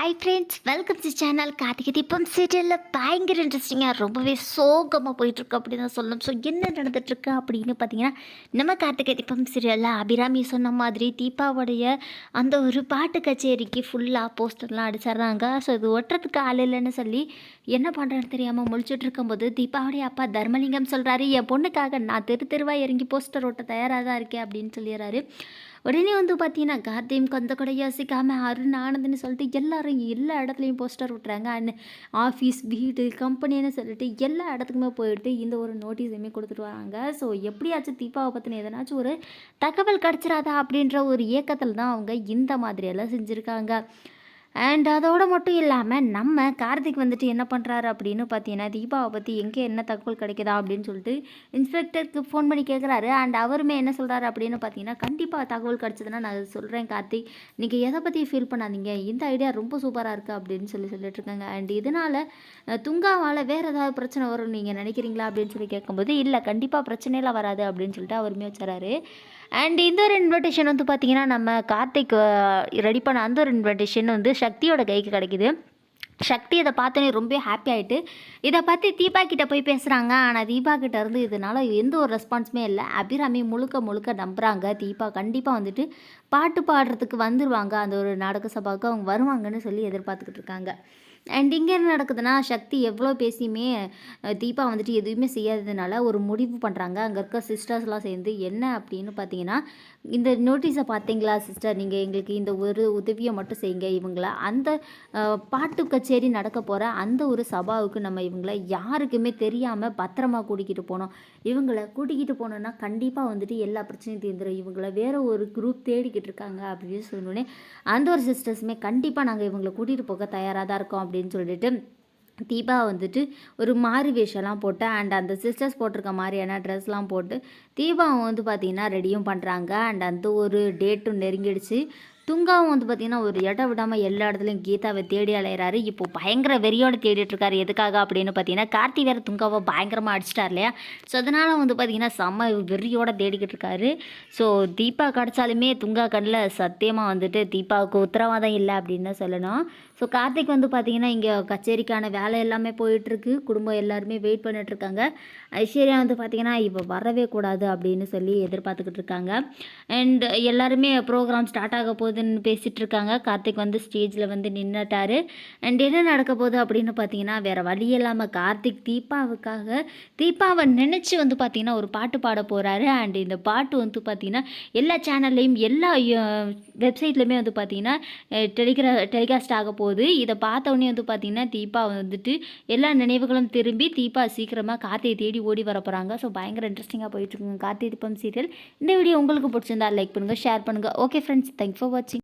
Hi friends welcome to channel Karthigai Deepam. சீரியலில் பயங்கர இன்ட்ரெஸ்டிங்காக ரொம்பவே சோகமாக போயிட்டுருக்கு அப்படின்னு தான் சொல்லணும். ஸோ என்ன நடந்துகிட்ருக்கு அப்படின்னு பார்த்தீங்கன்னா நம்ம கார்த்திகை தீபம் சீரியலில் அபிராமி சொன்ன மாதிரி தீபாவுடைய அந்த ஒரு பாட்டு கச்சேரிக்கு ஃபுல்லாக போஸ்டர்லாம் அடிச்சிடுறாங்க ஸோ இது ஒட்டுறதுக்கு ஆள் இல்லைன்னு சொல்லி என்ன பண்ணுறேன்னு தெரியாமல் முழிச்சுட்டு இருக்கும்போது தீபாவுடைய அப்பா தர்மலிங்கம் சொல்கிறாரு என் பொண்ணுக்காக நான் தெரு தெருவாக இறங்கி போஸ்டர் ஓட்ட தயாராக தான் இருக்கேன் அப்படின்னு சொல்லிடுறாரு. உடனே வந்து பார்த்தீங்கன்னா கார்த்தியும் கொந்த கூட யோசிக்காமல் அருண் ஆனந்த்னு சொல்லிட்டு எல்லாரும் எல்லா இடத்துலையும் போஸ்டர் விட்டுறாங்க. அண்ட் ஆஃபீஸ் வீடு கம்பெனின்னு சொல்லிட்டு எல்லா இடத்துக்குமே போயிட்டு இந்த ஒரு நோட்டீஸுமே கொடுத்துட்டு வராங்க. ஸோ எப்படியாச்சும் தீபாவை பற்றின எதனாச்சும் ஒரு தகவல் கிடச்சிடாதா அப்படின்ற ஒரு இயக்கத்தில் தான் அவங்க இந்த மாதிரியெல்லாம் செஞ்சுருக்காங்க. அண்ட் அதோட மட்டும் இல்லாமல் நம்ம கார்த்திக் வந்துட்டு என்ன பண்ணுறாரு அப்படின்னு பார்த்தீங்கன்னா தீபாவை பற்றி எங்கே என்ன தகவல் கிடைக்குதா அப்படின்னு சொல்லிட்டு இன்ஸ்பெக்டருக்கு ஃபோன் பண்ணி கேட்குறாரு அண்ட் அவருமே என்ன சொல்கிறாரு அப்படின்னு பார்த்தீங்கன்னா கண்டிப்பாக தகவல் கிடச்சதுன்னா நான் சொல்கிறேன் கார்த்திக். நீங்கள் எதை பற்றி ஃபீல் பண்ணாதீங்க. இந்த ஐடியா ரொம்ப சூப்பராக இருக்குது அப்படின்னு சொல்லி சொல்லிட்டு இருக்காங்க. அண்ட் இதனால் துங்காவால் வேறு ஏதாவது பிரச்சனை வரும் நீங்கள் நினைக்கிறீங்களா அப்படின்னு சொல்லி கேட்கும்போது இல்லை கண்டிப்பாக பிரச்சனையெல்லாம் வராது அப்படின்னு சொல்லிட்டு அவருமே வச்சுறாரு அண்ட் இந்த ஒரு இன்விடேஷன் வந்து பார்த்தீங்கன்னா நம்ம கார்த்திக் ரெடி பண்ண அந்த ஒரு இன்விடேஷன் வந்து சக்தியோட கைக்கு கிடைக்குது. சக்தி இதை பார்த்தோன்னே ரொம்ப ஹாப்பி ஆகிட்டு இதை பற்றி தீபா கிட்டே போய் பேசுகிறாங்க ஆனால் தீபா கிட்ட இருந்து இதனால எந்த ஒரு ரெஸ்பான்ஸுமே இல்லை. அபிராமி முழுக்க முழுக்க நம்புகிறாங்க தீபா கண்டிப்பாக வந்துட்டு பாட்டு பாடுறதுக்கு வந்துடுவாங்க அந்த ஒரு நாடக சபாவுக்கு அவங்க வருவாங்கன்னு சொல்லி எதிர்பார்த்துக்கிட்டு இருக்காங்க. அண்ட் இங்கே என்ன நடக்குதுன்னா சக்தி எவ்வளோ பேசியுமே தீபா வந்துட்டு எதுவுமே செய்யாததுனால ஒரு முடிவு பண்ணுறாங்க அங்கே இருக்க சிஸ்டர்ஸ்லாம் சேர்ந்து என்ன அப்படின்னு பார்த்தீங்கன்னா இந்த நோட்டீஸை பார்த்தீங்களா சிஸ்டர் நீங்கள் எங்களுக்கு இந்த ஒரு உதவியை மட்டும் செய்யுங்க. இவங்கள அந்த பாட்டு கச்சேரி நடக்க போகிற அந்த ஒரு சபாவுக்கு நம்ம இவங்களை யாருக்குமே தெரியாமல் பத்திரமா கூட்டிக்கிட்டு போனோம். இவங்களை கூட்டிக்கிட்டு போனோன்னா கண்டிப்பாக வந்துட்டு எல்லா பிரச்சனையும் தீர்ந்துடும் இவங்கள வேறு ஒரு குரூப் தேடிக்கிட்டு இருக்காங்க அப்படின்னு சொன்னோடனே அந்த ஒரு சிஸ்டர்ஸுமே கண்டிப்பாக நாங்கள் இவங்களை கூட்டிகிட்டு போக தயாராக தான் இருக்கோம் அப்படின்னு சொல்லிட்டு தீபா வந்துட்டு ஒரு மாறு வேஷம்லாம் போட்டு அண்ட் அந்த சிஸ்டர்ஸ் போட்டிருக்க மாதிரியான ட்ரெஸ்லாம் போட்டு தீபாவை வந்து பார்த்திங்கன்னா ரெடியும் பண்ணுறாங்க அண்ட் அந்த ஒரு டேட்டும் நெருங்கிடுச்சு. துங்காவும் வந்து பார்த்திங்கன்னா ஒரு இடம் விடாமல் எல்லா இடத்துலையும் கீதாவை தேடி அலையிறாரு. இப்போ பயங்கர வெறியோடு தேடிட்டு இருக்காரு. எதுக்காக அப்படின்னு பார்த்தீங்கன்னா கார்த்தி வேறு துங்காவை பயங்கரமாக அடிச்சிட்டார் இல்லையா? ஸோ அதனால் வந்து பார்த்திங்கன்னா செம்ம வெறியோட தேடிக்கிட்டு இருக்காரு. ஸோ தீபா கிடச்சாலுமே துங்கா கண்ணில் சத்தியமாக வந்துட்டு தீபாவுக்கு உத்தரவாதம் இல்லை அப்படின்னு தான் சொல்லணும். ஸோ கார்த்திக் வந்து பார்த்திங்கன்னா இங்கே கச்சேரிக்கான வேலை எல்லாமே போயிட்டுருக்கு குடும்பம் எல்லாருமே வெயிட் பண்ணிட்டுருக்காங்க ஐஸ்வர்யா வந்து பார்த்திங்கன்னா இப்போ வரவே கூடாது அப்படின்னு சொல்லி எதிர்பார்த்துக்கிட்டு இருக்காங்க. அண்ட் எல்லாருமே ப்ரோக்ராம் ஸ்டார்ட் ஆக போகுது. நடக்குதுன்னு பேசிகிட்டு இருக்காங்க கார்த்திக் வந்து ஸ்டேஜில் வந்து நின்றுட்டாரு அண்ட் என்ன நடக்க போகுது அப்படின்னு பார்த்தீங்கன்னா வேறு வழி இல்லாமல் கார்த்திக் தீபாவுக்காக தீபாவை நினச்சி வந்து பார்த்திங்கன்னா ஒரு பாட்டு பாட போகிறாரு அண்ட் இந்த பாட்டு வந்து பார்த்திங்கன்னா எல்லா சேனல்லையும் எல்லா வெப்சைட்லையுமே வந்து பார்த்திங்கன்னா டெலிகிரா டெலிகாஸ்ட் ஆக போகுது. இதை பார்த்த வந்து பார்த்திங்கன்னா தீபா வந்துட்டு எல்லா நினைவுகளும் திரும்பி தீபா சீக்கிரமாக கார்த்தியை தேடி ஓடி வர போகிறாங்க ஸோ பயங்கர இன்ட்ரெஸ்டிங்காக போயிட்டுருக்குங்க கார்த்திகை தீபம் சீரியல் இந்த வீடியோ உங்களுக்கு பிடிச்சிருந்தா லைக் பண்ணுங்கள் ஷேர் பண்ணுங்கள் ஓகே ஃப்ரெண்ட்ஸ் தேங்க்ஸ் ஃபார் வாட்சிங்